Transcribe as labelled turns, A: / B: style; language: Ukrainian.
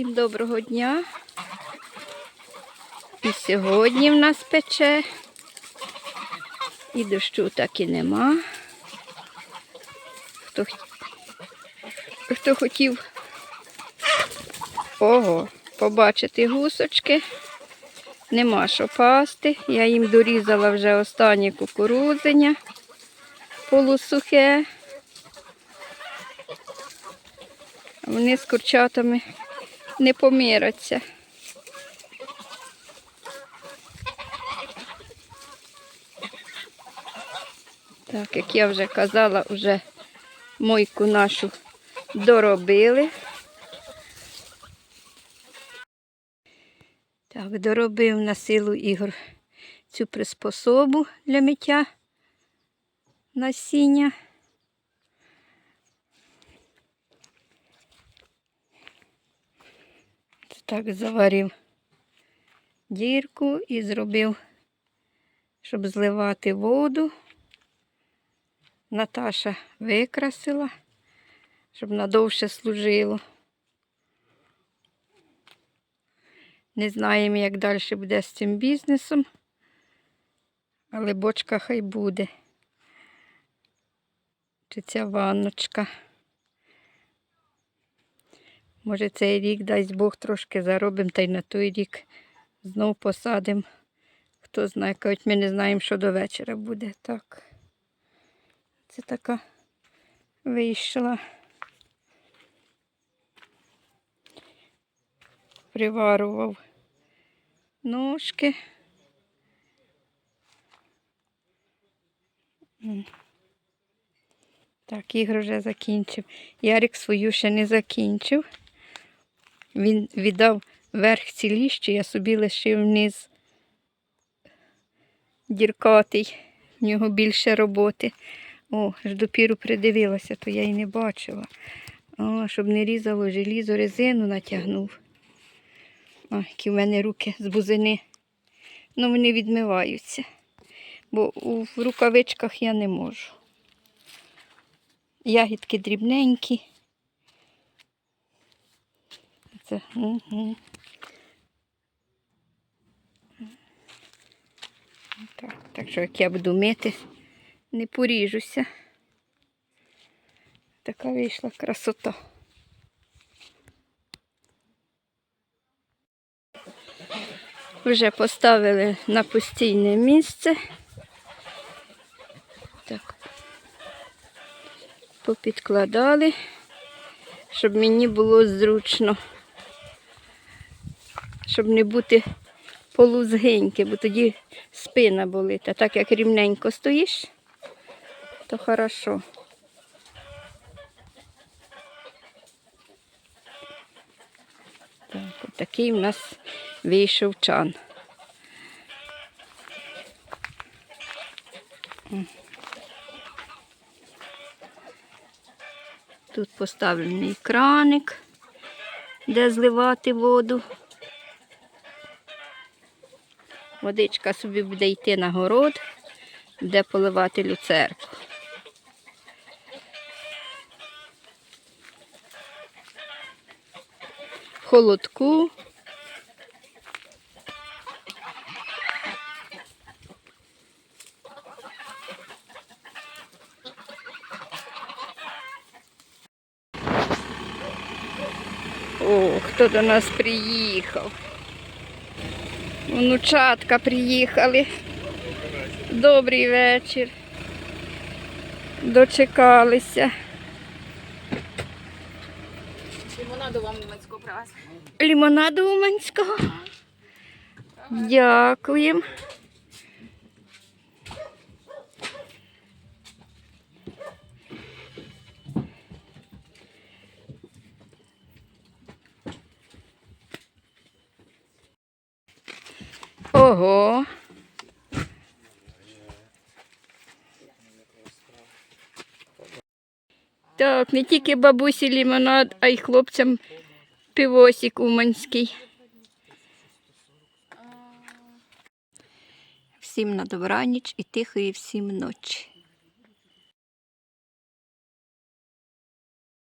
A: Всім доброго дня. І сьогодні в нас пече. І дощу так і нема. Хто, хто хотів ого, побачити гусочки, нема що пасти. Я їм дорізала вже останнє кукурудзення полусухе. Вони з курчатами не помираться. Так, як я вже казала, вже мойку нашу доробили. Так, доробив на силу ігор цю приспособу для миття насіння. Так заварив дірку і зробив, щоб зливати воду. Наташа викрасила, щоб надовше служило. Не знаємо, як далі буде з цим бізнесом, але бочка хай буде. Чи ця ванночка. Може, цей рік, дасть Бог, трошки заробимо, та й на той рік знов посадимо. Хто знає, кажуть, ми не знаємо, що до вечора буде. Так. Це така вийшла. Приварував ножки. Так, ігор вже закінчив. Ярик свою ще не закінчив. Він віддав верх ціліщі, я собі лишив низ діркатий. В нього більше роботи. О, аж допіру придивилася, то я й не бачила. О, щоб не різало желізо, резину натягнув. О, які в мене руки з бузини. Ну, вони відмиваються. Бо в рукавичках я не можу. Ягідки дрібненькі. Угу. так, так що як я буду мити, не поріжуся. Така вийшла красота. Вже поставили на постійне місце. Так. Попідкладали, щоб мені було зручно. Щоб не бути полузгеньки, бо тоді спина болить. А так як рівненько стоїш, то хорошо. Так, такий в нас вийшов чан. Тут поставлений краник, де зливати воду. Водичка собі буде йти на город, де поливати люцерку. Холодку. О, хто до нас приїхав? Внучатка приїхали. Добрий вечір. Дочекалися.
B: Лімонаду вам Уманського привезли.
A: Лімонаду уманського. Дякуємо. Ого. Так, не тільки бабусі лімонад, а й хлопцям пивосик уманський. Всім на добраніч і тихої всім ночі.